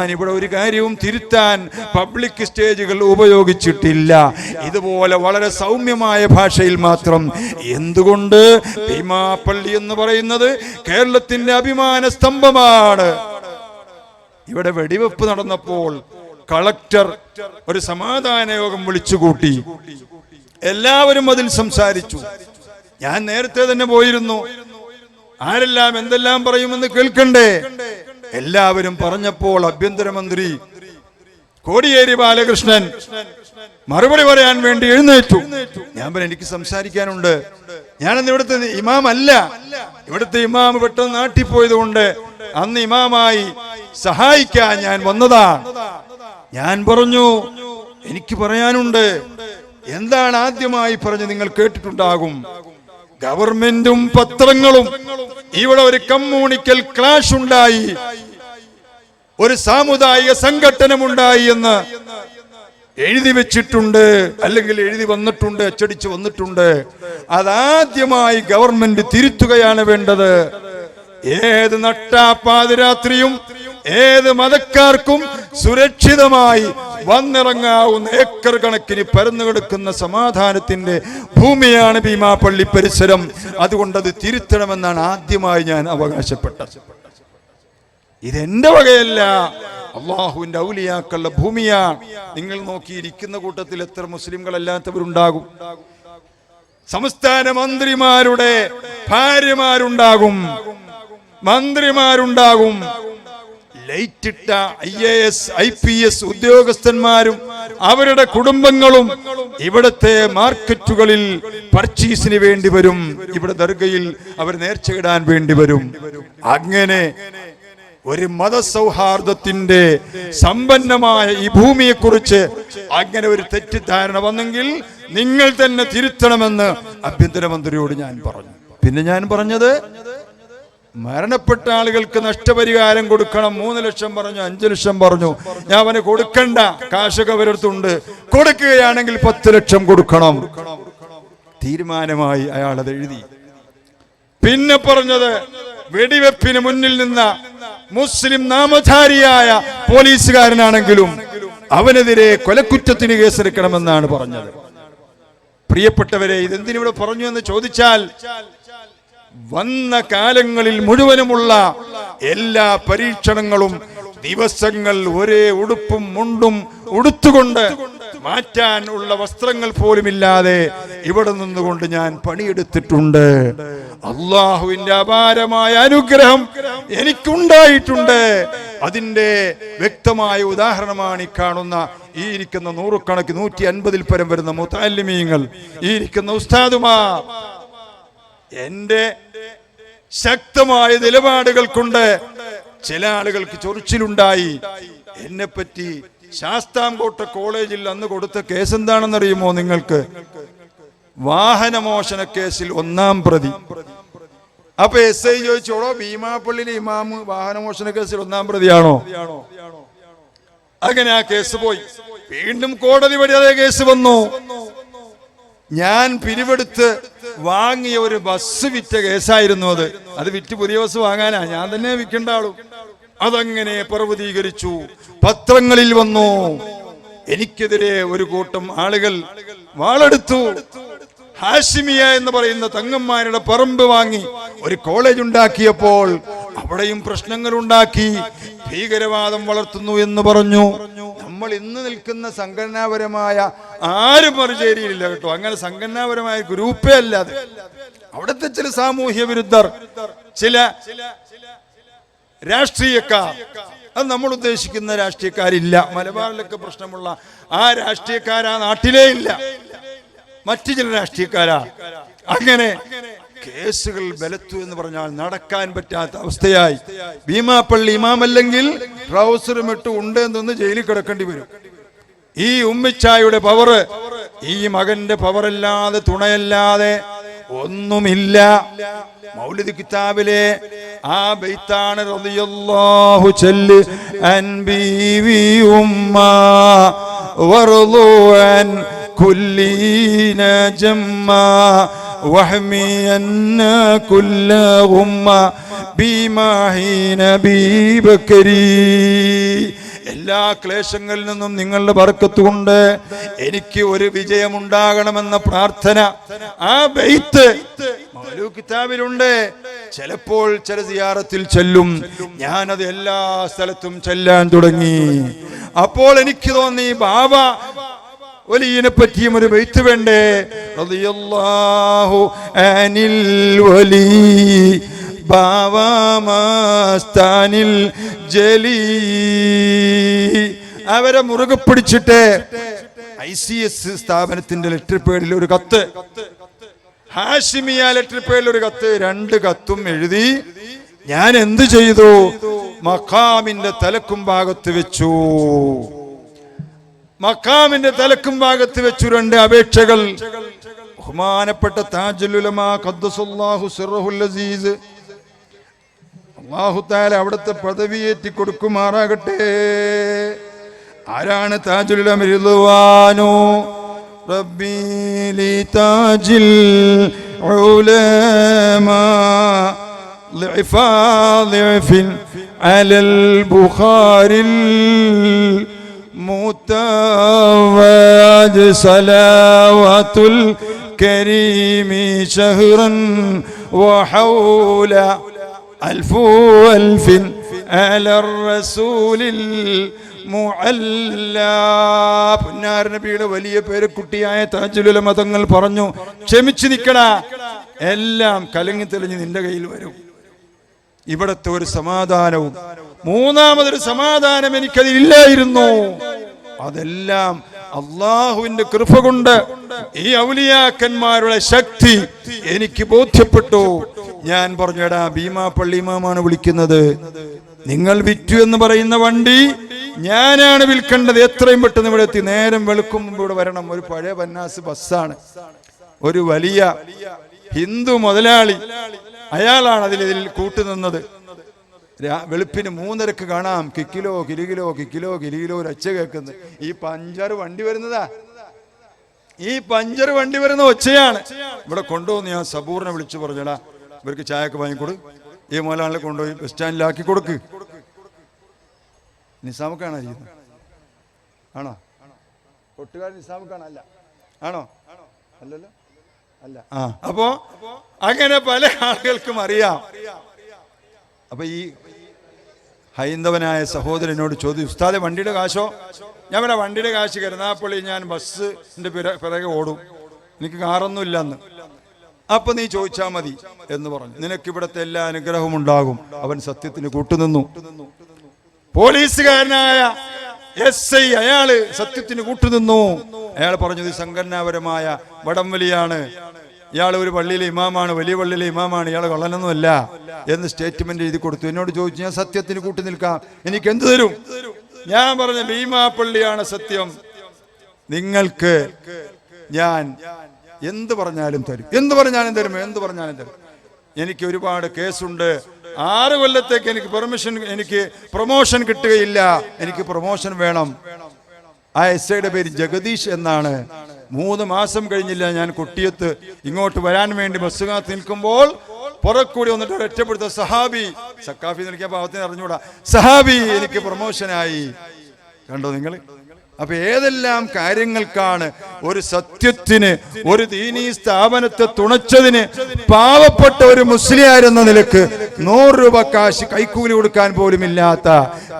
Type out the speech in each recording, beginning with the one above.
ഞാനിവിടെ ഒരു കാര്യവും തിരുത്താൻ പബ്ലിക് സ്റ്റേജുകൾ ഉപയോഗിച്ചിട്ടില്ല. ഇതുപോലെ വളരെ സൗമ്യമായ ഭാഷയിൽ മാത്രം. എന്തുകൊണ്ട്? ഭീമാപ്പള്ളി എന്ന് പറയുന്നത് കേരളത്തിന്റെ അഭിമാന സ്തംഭമാണ്. ഇവിടെ വെടിവെപ്പ് നടന്നപ്പോൾ കളക്ടർ ഒരു സമാധാന യോഗം വിളിച്ചുകൂട്ടി. എല്ലാവരും അതിൽ സംസാരിച്ചു. ഞാൻ നേരത്തെ തന്നെ പോയിരുന്നു. ആരെല്ലാം എന്തെല്ലാം പറയുമെന്ന് കേൾക്കണ്ടേ? എല്ലാവരും പറഞ്ഞപ്പോൾ ആഭ്യന്തരമന്ത്രി കോടിയേരി ബാലകൃഷ്ണൻ മറുപടി പറയാൻ വേണ്ടി എഴുന്നേറ്റു. ഞാൻ പറഞ്ഞു എനിക്ക് സംസാരിക്കാനുണ്ട്. ഞാനന്ന് ഇവിടുത്തെ ഇമാം അല്ല ഇവിടുത്തെ ഇമാം പെട്ടെന്ന് നാട്ടിൽ പോയതുകൊണ്ട് അന്ന് ഇമാമായി സഹായിക്കാൻ ഞാൻ വന്നതാണ് ഞാൻ പറഞ്ഞു എനിക്ക് പറയാനുണ്ട്. എന്താണ് ആദ്യമായി പറഞ്ഞ് നിങ്ങൾ കേട്ടിട്ടുണ്ടാകും? ഗവൺമെന്റും പത്രങ്ങളും. ഇവിടെ ഒരു കമ്മ്യൂണിക്കൽ ക്ലാഷ് ഉണ്ടായി. ഒരു സാമുദായിക സംഘടനമുണ്ടായി എന്ന് എഴുതി വെച്ചിട്ടുണ്ട് അല്ലെങ്കിൽ എഴുതി വന്നിട്ടുണ്ട് അച്ചടിച്ച് വന്നിട്ടുണ്ട്. അതാദ്യമായി ഗവൺമെന്റ് തിരുത്തുകയാണ് വേണ്ടത്. ഏത് നട്ടാപ്പാതിരാത്രിയും ഏത് മതക്കാർക്കും സുരക്ഷിതമായി വന്നിറങ്ങാവുന്ന ഏക്കർ കണക്കിന് പരന്നു കിടക്കുന്ന സമാധാനത്തിന്റെ ഭൂമിയാണ് ഭീമാപ്പള്ളി പരിസരം. അതുകൊണ്ടത് അത് തിരുത്തണമെന്നാണ് ആദ്യമായി ഞാൻ അവകാശപ്പെട്ടത്. ഇതെന്റെ വകയല്ല. അള്ളാഹുവിന്റെ ഔലിയാക്കളുടെ ഭൂമിയാണ് നിങ്ങൾ നോക്കിയിരിക്കുന്ന കൂട്ടത്തിൽ എത്ര മുസ്ലിംകളല്ലാത്തവരുണ്ടാകും. സംസ്ഥാന മന്ത്രിമാരുടെ ഭാര്യമാരുണ്ടാകും. മന്ത്രിമാരുണ്ടാകും. ലൈറ്റിട്ട I A S I P S ഉദ്യോഗസ്ഥന്മാരും അവരുടെ കുടുംബങ്ങളും ഇവിടത്തെ മാർക്കറ്റുകളിൽ പർച്ചേസിന് വേണ്ടി വരും. ഇവിടെ ദർഗയിൽ അവർ നേർച്ചയിടാൻ വേണ്ടി വരും. അങ്ങനെ ഒരു മതസൗഹാർദ്ദത്തിന്റെ സമ്പന്നമായ ഈ ഭൂമിയെക്കുറിച്ച് അങ്ങനെ ഒരു തെറ്റിദ്ധാരണ വന്നെങ്കിൽ നിങ്ങൾ തന്നെ തിരുത്തണമെന്ന് ആഭ്യന്തരമന്ത്രിയോട് ഞാൻ പറഞ്ഞു. പിന്നെ ഞാൻ പറഞ്ഞത് മരണപ്പെട്ട ആളുകൾക്ക് നഷ്ടപരിഹാരം കൊടുക്കണം. മൂന്ന് ലക്ഷം പറഞ്ഞു അഞ്ചു ലക്ഷം പറഞ്ഞു. ഞാൻ അവന് കൊടുക്കണ്ട. കാശൊക്കെ അവരടുത്തുണ്ട്. കൊടുക്കുകയാണെങ്കിൽ പത്ത് ലക്ഷം കൊടുക്കണം. തീരുമാനമായി അയാൾ അത് എഴുതി. പിന്നെ പറഞ്ഞത് വെടിവെപ്പിന് മുന്നിൽ നിന്ന മുസ്ലിം നാമധാരിയായ പോലീസുകാരനാണെങ്കിലും അവനെതിരെ കൊലക്കുറ്റത്തിന് കേസെടുക്കണമെന്നാണ് പറഞ്ഞത്. പ്രിയപ്പെട്ടവരെ ഇതെന്തിനിവിടെ പറഞ്ഞു എന്ന് ചോദിച്ചാൽ വന്ന കാലങ്ങളിൽ മുഴുവനുമുള്ള എല്ലാ പരീക്ഷണങ്ങളും ദിവസങ്ങൾ ഒരേ ഉടുപ്പും മുണ്ടും ഉടുത്തുകൊണ്ട് മാറ്റാൻ ഉള്ള വസ്ത്രങ്ങൾ പോലുമില്ലാതെ ഇവിടെ നിന്നുകൊണ്ട് ഞാൻ പണിയെടുത്തിട്ടുണ്ട്. അള്ളാഹുവിന്റെ അപാരമായ അനുഗ്രഹം എനിക്കുണ്ടായിട്ടുണ്ട്. അതിന്റെ വ്യക്തമായ ഉദാഹരണമാണ് ഈ കാണുന്ന ഈ ഇരിക്കുന്ന നൂറുകണക്കിന് നൂറ്റി അൻപതിൽ പരം വരുന്ന മുത്താലിമീങ്ങൾ ഈ ഇരിക്കുന്ന ഉസ്താദുമാ. എന്റെ ശക്തമായ നിലപാടുകൾ കൊണ്ട് ചില ആളുകൾക്ക് ചൊറിച്ചിലുണ്ടായി. എന്നെ പറ്റി ശാസ്താംകോട്ട കോളേജിൽ അന്ന് കൊടുത്ത കേസ് എന്താണെന്നറിയുമോ നിങ്ങൾക്ക്? വാഹനമോഷണ കേസിൽ ഒന്നാം പ്രതി. അപ്പൊ എസ് ഐ ചോദിച്ചോളോ ഭീമാപ്പള്ളിയിലെ ഇമാമ് വാഹനമോഷണ കേസിൽ ഒന്നാം പ്രതിയാണോ? അങ്ങനെ ആ കേസ് പോയി. വീണ്ടും കോടതി വഴി അതേ കേസ് വന്നു. ഞാൻ പിരിവെടുത്ത് വാങ്ങിയ ഒരു ബസ് വിറ്റ കേസായിരുന്നു അത്. അത് വിറ്റ് പുതിയ ബസ് വാങ്ങാനാ. ഞാൻ തന്നെ വിൽക്കേണ്ട ആളും. അതങ്ങനെ പർവതീകരിച്ചു പത്രങ്ങളിൽ വന്നു. എനിക്കെതിരെ ഒരു കൂട്ടം ആളുകൾ വാളെടുത്തു. ഹാഷിമിയ എന്ന് പറയുന്ന തങ്ങന്മാരുടെ പറമ്പ് വാങ്ങി ഒരു കോളേജ് ഉണ്ടാക്കിയപ്പോൾ അവിടെയും പ്രശ്നങ്ങൾ ഉണ്ടാക്കി. ഭീകരവാദം വളർത്തുന്നു എന്ന് പറഞ്ഞു. നമ്മൾ ഇന്ന് നിൽക്കുന്ന സംഘടനാപരമായ ആരും മറുചേരിയിലില്ല കേട്ടോ. അങ്ങനെ സംഘടനാപരമായ ഗ്രൂപ്പേ അല്ലാതെ അവിടുത്തെ ചില സാമൂഹ്യ വിരുദ്ധർ ചില രാഷ്ട്രീയക്കാർ. അത് നമ്മൾ ഉദ്ദേശിക്കുന്ന രാഷ്ട്രീയക്കാരില്ല. മലബാറിലൊക്കെ പ്രശ്നമുള്ള ആ രാഷ്ട്രീയക്കാരാ നാട്ടിലേ ഇല്ല. മറ്റു ചില രാഷ്ട്രീയക്കാരാ. അങ്ങനെ കേസുകൾ ബലത്തു എന്ന് പറഞ്ഞാൽ നടക്കാൻ പറ്റാത്ത അവസ്ഥയായി. ഭീമാപ്പള്ളി ഇമാമല്ലെങ്കിൽ ട്രൗസറും ഇട്ട് ഉണ്ട് എന്നൊന്ന് ജയിലിൽ കിടക്കേണ്ടി വരും. ഈ ഉമ്മിച്ചായുടെ പവറ് ഈ മകന്റെ പവറല്ലാതെ തുണയല്ലാതെ ഒന്നുമില്ല. മൗലിദ് കിതാബിലെ ആ ബൈത്താണ് റളിയല്ലാഹു ചൊല്ല് അൻ ബീവി ഉമ്മ വറളു അൻ കുല്ലീന ജമ്മ واحمي أن كل غمة بما حين بكري എല്ലാ ക്ലേശങ്ങളിൽ നിന്നും നിങ്ങളുടെ ബർക്കത്തുകൊണ്ട് എനിക്ക് ഒരു വിജയമുണ്ടാകണമെന്ന പ്രാർത്ഥന ആ ബെയ്ത്ത് മൗലൂ കിതാബിലുണ്ട്. ചിലപ്പോൾ ചില സിയാറത്തിൽ ചെല്ലും. ഞാനത് എല്ലാ സ്ഥലത്തും ചെല്ലാൻ തുടങ്ങി. അപ്പോൾ എനിക്ക് തോന്നി ബാബ വലിയനെ പറ്റിയും ഒരു വെയ്ത്ത് വേണ്ടേ? റളിയല്ലാഹു അനിൽ വലി ജലീ. അവരെ മുറുകെ പിടിച്ചിട്ട് ഐ സി എസ് സ്ഥാപനത്തിന്റെ ലെറ്റർ പേഡിൽ ഒരു കത്ത്. ഹാഷിമിയ ലെറ്റർ ഒരു കത്ത് രണ്ട് കത്തും എഴുതി ഞാൻ എന്ത് ചെയ്തു? മഖാമിന്റെ തലക്കും ഭാഗത്ത് വെച്ചു. മക്കാമിന്റെ തലക്കും ഭാഗത്ത് വെച്ചു രണ്ട് അപേക്ഷകൾ. ബഹുമാനപ്പെട്ട താജുലുലമാ ഖദ്ദസുല്ലാഹു സിറഹുൽ അസീസ്. അള്ളാഹു താല അവിടുത്തെ പദവിയേറ്റി കൊടുക്കുമാറാകട്ടെ ആരാണ് താജുലുലമ ربي لتاج العلماء لعفاظ ضعف على البخاري المتواج صلوات الكريم شهرا وحول ألف ألف على الرسول പുന്നാർ നബിയുടെ വലിയ പേരക്കുട്ടിയായ താജുലുല മതങ്ങൾ പറഞ്ഞു ക്ഷമിച്ചു നിൽക്കണ എല്ലാം കലങ്ങി തെളിഞ്ഞ് നിന്റെ കയ്യിൽ വരും. ഇവിടത്തെ ഒരു സമാധാനവും. മൂന്നാമതൊരു സമാധാനം എനിക്കതിലില്ലായിരുന്നു അതെല്ലാം അള്ളാഹുവിന്റെ കൃപ കൊണ്ട് ഈ ഔലിയാക്കന്മാരുടെ ശക്തി എനിക്ക് ബോധ്യപ്പെട്ടു. ഞാൻ പറഞ്ഞു എടാ ഭീമാ പള്ളിമാമാണ് വിളിക്കുന്നത്. നിങ്ങൾ വിറ്റു എന്ന് പറയുന്ന വണ്ടി ഞാനാണ് വിൽക്കേണ്ടത്. എത്രയും പെട്ടെന്ന് ഇവിടെ എത്തി. നേരം വെളുക്കും മുമ്പ് ഇവിടെ വരണം. ഒരു പഴയ പന്നാസ് ബസ്സാണ്. ഒരു വലിയ ഹിന്ദു മുതലാളി അയാളാണ് അതിൽ ഇതിൽ കൂട്ടുനിന്നത്. വെളുപ്പിന് മൂന്നരക്ക് കാണാം. കിക്കിലോ കിലുകിലോ കിക്കിലോ കിലുകിലോ ഒച്ച കേൾക്കുന്നത്. ഈ പഞ്ചർ വണ്ടി വരുന്നതാ. ഈ പഞ്ചർ വണ്ടി വരുന്ന ഒച്ചയാണ്. ഇവിടെ കൊണ്ടുവന്ന് ഞാൻ സബൂറിനെ വിളിച്ചു പറഞ്ഞടാ. ഇവർക്ക് ചായക്ക് വാങ്ങിക്കൊടു. ഈ മോലാളിനെ കൊണ്ടുപോയി ബസ് സ്റ്റാൻഡിലാക്കി കൊടുക്ക്. നിസാമക്കാണോ ചെയ്യുന്നത് ആണോ? കൊട്ടുകാരൻ അല്ല. ആണോ? അല്ലല്ലോ? അല്ല. ആ അപ്പോ അങ്ങനെ പല ആളുകൾക്കും അറിയാം. അപ്പൊ ഈ ഹൈന്ദവനായ സഹോദരനോട് ചോദിച്ചു ഉസ്താദെ വണ്ടിയുടെ കാശോ? ഞാൻ ഇവിടെ വണ്ടിയുടെ കാശ് കരുനാപ്പള്ളി ഞാൻ ബസ്സിന്റെ പിറ- പിറകെ ഓടും. എനിക്ക് കാറൊന്നും ഇല്ലെന്ന്. അപ്പൊ നീ ചോദിച്ചാ മതി എന്ന് പറഞ്ഞു. നിനക്ക് ഇവിടത്തെ എല്ലാ അനുഗ്രഹവും ഉണ്ടാകും. അവൻ സത്യത്തിന് കൂട്ടുനിന്നു. പോലീസുകാരനായ എസ് ഐ അയാൾ സത്യത്തിന് കൂട്ടുനിന്നു. അയാൾ പറഞ്ഞത് സംഘടനാപരമായ വടംവലിയാണ്. ഇയാൾ ഒരു പള്ളിയിലെ ഇമാമാണ് വലിയ പള്ളിയിലെ ഇമാമാണ് ഇയാൾ കള്ളനൊന്നുമല്ല എന്ന് സ്റ്റേറ്റ്മെന്റ് എഴുതി കൊടുത്തു. എന്നോട് ചോദിച്ചു ഞാൻ സത്യത്തിന് കൂട്ടി നിൽക്കാം. എനിക്ക് എന്ത് തരും? ഞാൻ പറഞ്ഞ ഭീമാ പള്ളിയാണ് സത്യം. നിങ്ങൾക്ക് ഞാൻ എന്ത് പറഞ്ഞാലും തരും. എന്ത് പറഞ്ഞാലും തരും എന്ത് പറഞ്ഞാലും തരും. എനിക്ക് ഒരുപാട് കേസുണ്ട്. ആറ് കൊല്ലത്തേക്ക് എനിക്ക് പെർമിഷൻ എനിക്ക് പ്രൊമോഷൻ കിട്ടുകയില്ല. എനിക്ക് പ്രൊമോഷൻ വേണം. ആ എസ് ഐയുടെ പേര് ജഗദീഷ് എന്നാണ്. മൂന്ന് മാസം കഴിഞ്ഞില്ല ഞാൻ കുട്ടിയത്ത്. ഇങ്ങോട്ട് വരാൻ വേണ്ടി ബസ് കാത്ത് നിൽക്കുമ്പോൾ പുറക്കൂടി വന്നിട്ട് ഒരൊറ്റപ്പെടുത്ത സഹാബി സക്കാഫി നിൽക്കിയ പാവത്തിന് അറിഞ്ഞൂടാ സഹാബി എനിക്ക് പ്രൊമോഷനായി കണ്ടോ നിങ്ങൾ? അപ്പൊ ഏതെല്ലാം കാര്യങ്ങൾക്കാണ് ഒരു സത്യത്തിന് ഒരു ദീനീ സ്ഥാപനത്തെ തുണച്ചതിന് പാവപ്പെട്ട ഒരു മുസ്ലിം എന്ന നിലയ്ക്ക് നൂറ് രൂപ കാശ് കൈക്കൂലി കൊടുക്കാൻ പോലും ഇല്ലാത്ത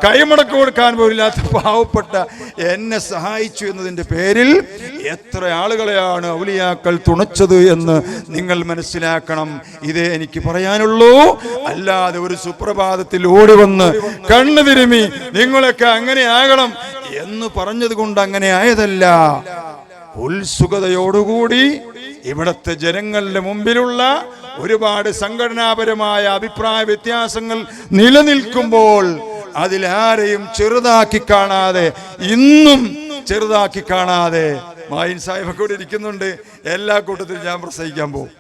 കൈമുടക്ക് കൊടുക്കാൻ പോലും ഇല്ലാത്ത പാവപ്പെട്ട എന്നെ സഹായിച്ചു എന്നതിന്റെ പേരിൽ എത്ര ആളുകളെയാണ് ഔലിയാക്കൾ തുണച്ചത് എന്ന് നിങ്ങൾ മനസ്സിലാക്കണം. ഇതേ എനിക്ക് പറയാനുള്ളൂ. അല്ലാതെ ഒരു സുപ്രഭാതത്തിൽ ഓടി വന്ന് കണ്ണു തിരുമി നിങ്ങളൊക്കെ അങ്ങനെ ആകണം. എന്ന് പറഞ്ഞതുകൊണ്ട് അങ്ങനെ ആയതല്ല. ഉത്സുകതയോടുകൂടി ഇവിടത്തെ ജനങ്ങളുടെ മുമ്പിലുള്ള ഒരുപാട് സംഘടനാപരമായ അഭിപ്രായ വ്യത്യാസങ്ങൾ നിലനിൽക്കുമ്പോൾ അതിലാരെയും ചെറുതാക്കി കാണാതെ ഇന്നും ചെറുതാക്കി കാണാതെ മായിൻ സാഹിബ് കൂടെ ഇരിക്കുന്നുണ്ട്. എല്ലാ കൂട്ടത്തിലും ഞാൻ പ്രസംഗിക്കാൻ പോകും.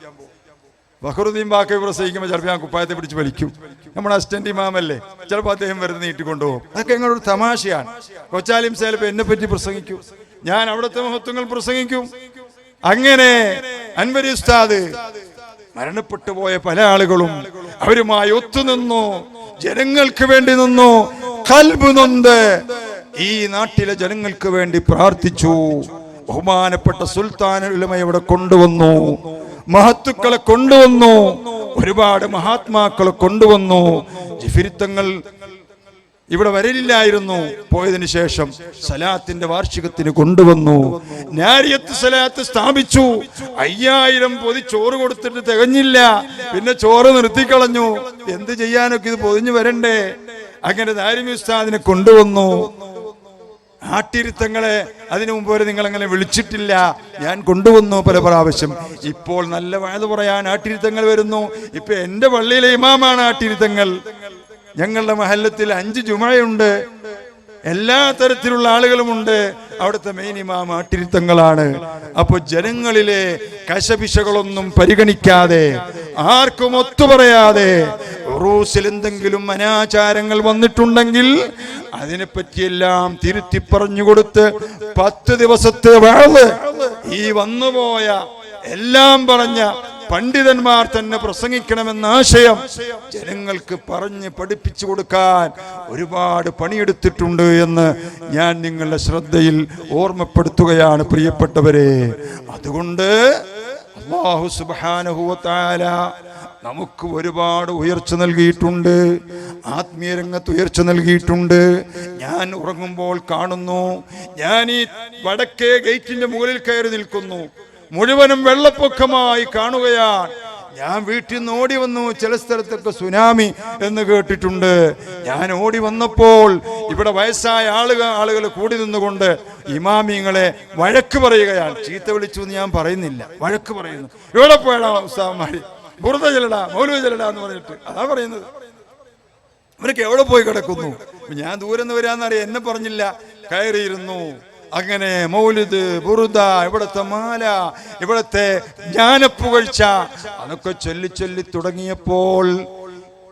ബഹറുദ്ദീൻ ബാക്കി പ്രസംഗിക്കുമ്പോൾ ചിലപ്പോൾ ഞാൻ കുപ്പായത്തെ പിടിച്ച് വലിക്കും. നമ്മുടെ അസിസ്റ്റന്റ് ഇമാമല്ലേ? ചിലപ്പോൾ അദ്ദേഹം വെറുതെ നീട്ടിക്കൊണ്ടുപോകും. അതൊക്കെ ഞങ്ങളുടെ ഒരു തമാശയാണ്. കൊച്ചാലിം സേലപ്പ് എന്നെ പറ്റി പ്രസംഗിക്കും. ഞാൻ അവിടുത്തെ മഹത്വങ്ങൾ പ്രസംഗിക്കും. അങ്ങനെ അൻവരി ഉസ്താദ് മരണപ്പെട്ടു പോയ പല ആളുകളും അവരുമായി ഒത്തുനിന്നു ജനങ്ങൾക്ക് വേണ്ടി നിന്നു. കൽബ് നൊന്ത് ഈ നാട്ടിലെ ജനങ്ങൾക്ക് വേണ്ടി പ്രാർത്ഥിച്ചു. ബഹുമാനപ്പെട്ട സുൽത്താൻ ഇവിടെ കൊണ്ടുവന്നു. മഹത്തുക്കളെ കൊണ്ടുവന്നു. ഒരുപാട് മഹാത്മാക്കളെ കൊണ്ടുവന്നു. ജിഫിരിത്തങ്ങൾ ഇവിടെ വരലില്ലായിരുന്നു. പോയതിനു ശേഷം സലാത്തിന്റെ വാർഷികത്തിന് കൊണ്ടുവന്നു. നാരിയത്ത് സലാത്ത് സ്ഥാപിച്ചു. അയ്യായിരം പൊതി ചോറ് കൊടുത്തിട്ട് തികഞ്ഞില്ല. പിന്നെ ചോറ് നിർത്തിക്കളഞ്ഞു. എന്ത് ചെയ്യാനൊക്കെ ഇത് പൊതിഞ്ഞു വരണ്ടേ? അങ്ങനെ ദാരിമി ഉസ്താദിനെ കൊണ്ടുവന്നു. ആട്ടിരുത്തങ്ങളെ അതിനു മുമ്പ് വരെ നിങ്ങളങ്ങനെ വിളിച്ചിട്ടില്ല. ഞാൻ കൊണ്ടുവന്നു പല പ്രാവശ്യം. ഇപ്പോൾ നല്ല വയത് പറയാൻ ആട്ടിരുത്തങ്ങൾ വരുന്നു. ഇപ്പൊ എന്റെ പള്ളിയിലെ ഇമാമാണ് ആട്ടിരുത്തങ്ങൾ ഞങ്ങളുടെ മഹല്ലത്തിൽ അഞ്ച് ജുമയുണ്ട്. എല്ലാ തരത്തിലുള്ള ആളുകളുമുണ്ട്. അവിടുത്തെ മെയിൻ ഇമാം ആട്ടിരുത്തങ്ങളാണ്. അപ്പൊ ജനങ്ങളിലെ കശപിശകളൊന്നും പരിഗണിക്കാതെ ആർക്കും ഒത്തു പറയാതെ റൂസിൽ എന്തെങ്കിലും അനാചാരങ്ങൾ വന്നിട്ടുണ്ടെങ്കിൽ അതിനെപ്പറ്റിയെല്ലാം തിരുത്തി പറഞ്ഞു കൊടുത്ത് പത്ത് ദിവസത്തെ വാഴ് ഈ വന്നുപോയ എല്ലാം പറഞ്ഞ പണ്ഡിതന്മാർ തന്നെ പ്രസംഗിക്കണമെന്ന ആശയം ജനങ്ങൾക്ക് പറഞ്ഞ് പഠിപ്പിച്ചു കൊടുക്കാൻ ഒരുപാട് പണിയെടുത്തിട്ടുണ്ട് എന്ന് ഞാൻ നിങ്ങളുടെ ശ്രദ്ധയിൽ ഓർമ്മപ്പെടുത്തുകയാണ് പ്രിയപ്പെട്ടവരെ. അതുകൊണ്ട് നമുക്ക് ഒരുപാട് ഉയർച്ച നൽകിയിട്ടുണ്ട് ആത്മീയ രംഗത്ത് ഉയർച്ച നൽകിയിട്ടുണ്ട്. ഞാൻ ഉറങ്ങുമ്പോൾ കാണുന്നു ഞാൻ ഈ വടക്കേ ഗേറ്റിന്റെ മുകളിൽ കയറി നിൽക്കുന്നു. മുഴുവനും വെള്ളപ്പൊക്കമായി കാണുകയാണ്. ഞാൻ വീട്ടിൽ നിന്ന് ഓടി വന്നു. ചില സ്ഥലത്തൊക്കെ സുനാമി എന്ന് കേട്ടിട്ടുണ്ട്. ഞാൻ ഓടി വന്നപ്പോൾ ഇവിടെ വയസ്സായ ആളുകൾ ആളുകൾ കൂടി നിന്നുകൊണ്ട് ഇമാമിങ്ങളെ വഴക്ക് പറയുകയാണ്. ചീത്ത വിളിച്ചു എന്ന് ഞാൻ പറയുന്നില്ല. വഴക്ക് പറയുന്നു. ഇവിടെ പോയടാ ഉസ്താവന്മാര് ബുറുത ചെല്ലടാ മൗലവി ചെല്ലടാ എന്ന് പറഞ്ഞിട്ട്. അതാ പറയുന്നത്. അവരൊക്കെ എവിടെ പോയി കിടക്കുന്നു? ഞാൻ ദൂരം നിന്ന് വരാന്നറിയാം എന്നെ പറഞ്ഞില്ല. കയറിയിരുന്നു. അങ്ങനെ മൗലിദ് ബുറുദ ഇവിടുത്തെ മാല ഇവിടുത്തെ ജ്ഞാനപ്പുകഴ്ച അതൊക്കെ ചൊല്ലി ചൊല്ലി തുടങ്ങിയപ്പോൾ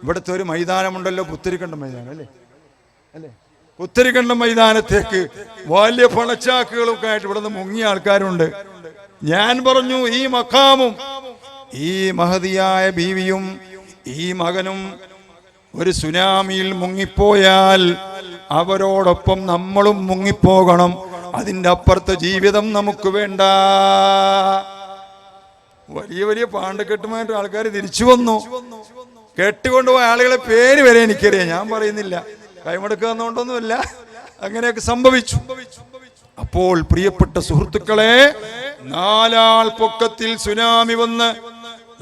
ഇവിടുത്തെ ഒരു മൈതാനമുണ്ടല്ലോ പുത്തരിക്കണ്ട മൈതാനം അല്ലേ? അല്ലേ? പുത്തരിക്കണ്ട മൈതാനത്തേക്ക് വലിയ പണച്ചാക്കുകളൊക്കെ ആയിട്ട് ഇവിടുന്ന് മുങ്ങിയ ആൾക്കാരുണ്ട്. ഞാൻ പറഞ്ഞു ഈ മക്കാമും ഈ മഹതിയായ ബീവിയും ഈ മകനും ഒരു സുനാമിയിൽ മുങ്ങിപ്പോയാൽ അവരോടൊപ്പം നമ്മളും മുങ്ങിപ്പോകണം. അതിന്റെ അപ്പുറത്തെ ജീവിതം നമുക്ക് വേണ്ട. വലിയ വലിയ പാണ്ഡക്കെട്ടുമായിട്ട് ആൾക്കാർ തിരിച്ചു വന്നു. കെട്ടുകൊണ്ടുപോയ ആളുകളെ പേര് വരെ എനിക്കറിയാം. ഞാൻ പറയുന്നില്ല. കൈമടക്കുക എന്നുകൊണ്ടൊന്നുമില്ല അങ്ങനെയൊക്കെ സംഭവിച്ചു. അപ്പോൾ പ്രിയപ്പെട്ട സുഹൃത്തുക്കളെ നാലാൾ പൊക്കത്തിൽ സുനാമി വന്ന്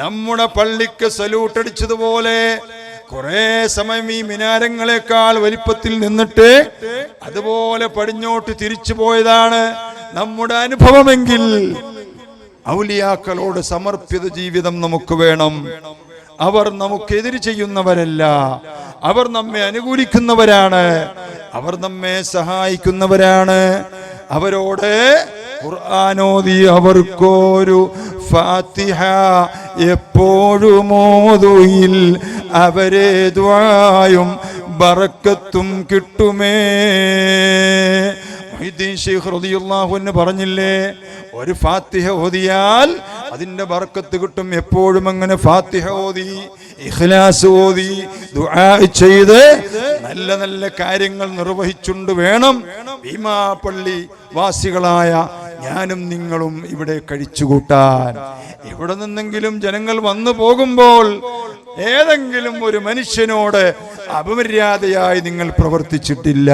നമ്മുടെ പള്ളിക്ക് സല്യൂട്ട് അടിച്ചതുപോലെ കുറെ സമയം ഈ മിനാരങ്ങളെക്കാൾ വലിപ്പത്തിൽ നിന്നിട്ട് അതുപോലെ പടിഞ്ഞോട്ട് തിരിച്ചു പോയതാണ് നമ്മുടെ അനുഭവമെങ്കിൽ ഔലിയാക്കളോട് സമർപ്പിത ജീവിതം നമുക്ക് വേണം. അവർ നമുക്കെതിര് ചെയ്യുന്നവരല്ല. അവർ നമ്മെ അനുകൂലിക്കുന്നവരാണ്. അവർ നമ്മെ സഹായിക്കുന്നവരാണ്. അവരോട് ഖുർആാനോദി അവർക്കൊരു ഫാത്തിഹ എപ്പോഴും അവരെ ദ്വായും ബറക്കത്തും കിട്ടുമേ. ശൈഖ് റളിയല്ലാഹു അൻഹു പറഞ്ഞില്ലേ ഒരു ഫാത്തിഹ ഓതിയാൽ അതിന്റെ ബർക്കത്ത് കിട്ടും. എപ്പോഴും അങ്ങനെ ഫാത്തിഹ ഓതി ഇഖ്ലാസ് ഓതി ദുആ ചെയ്ത് നല്ല നല്ല കാര്യങ്ങൾ നിർവഹിച്ചുകൊണ്ട് വേണം. ഭീമാപ്പള്ളി വാസികളായ ഞാനും നിങ്ങളും ഇവിടെ കഴിച്ചുകൂട്ടാൻ. എവിടെ നിന്നെങ്കിലും ജനങ്ങൾ വന്നു പോകുമ്പോൾ ഏതെങ്കിലും ഒരു മനുഷ്യനോട് അപമര്യാദയായി നിങ്ങൾ പ്രവർത്തിച്ചിട്ടില്ല.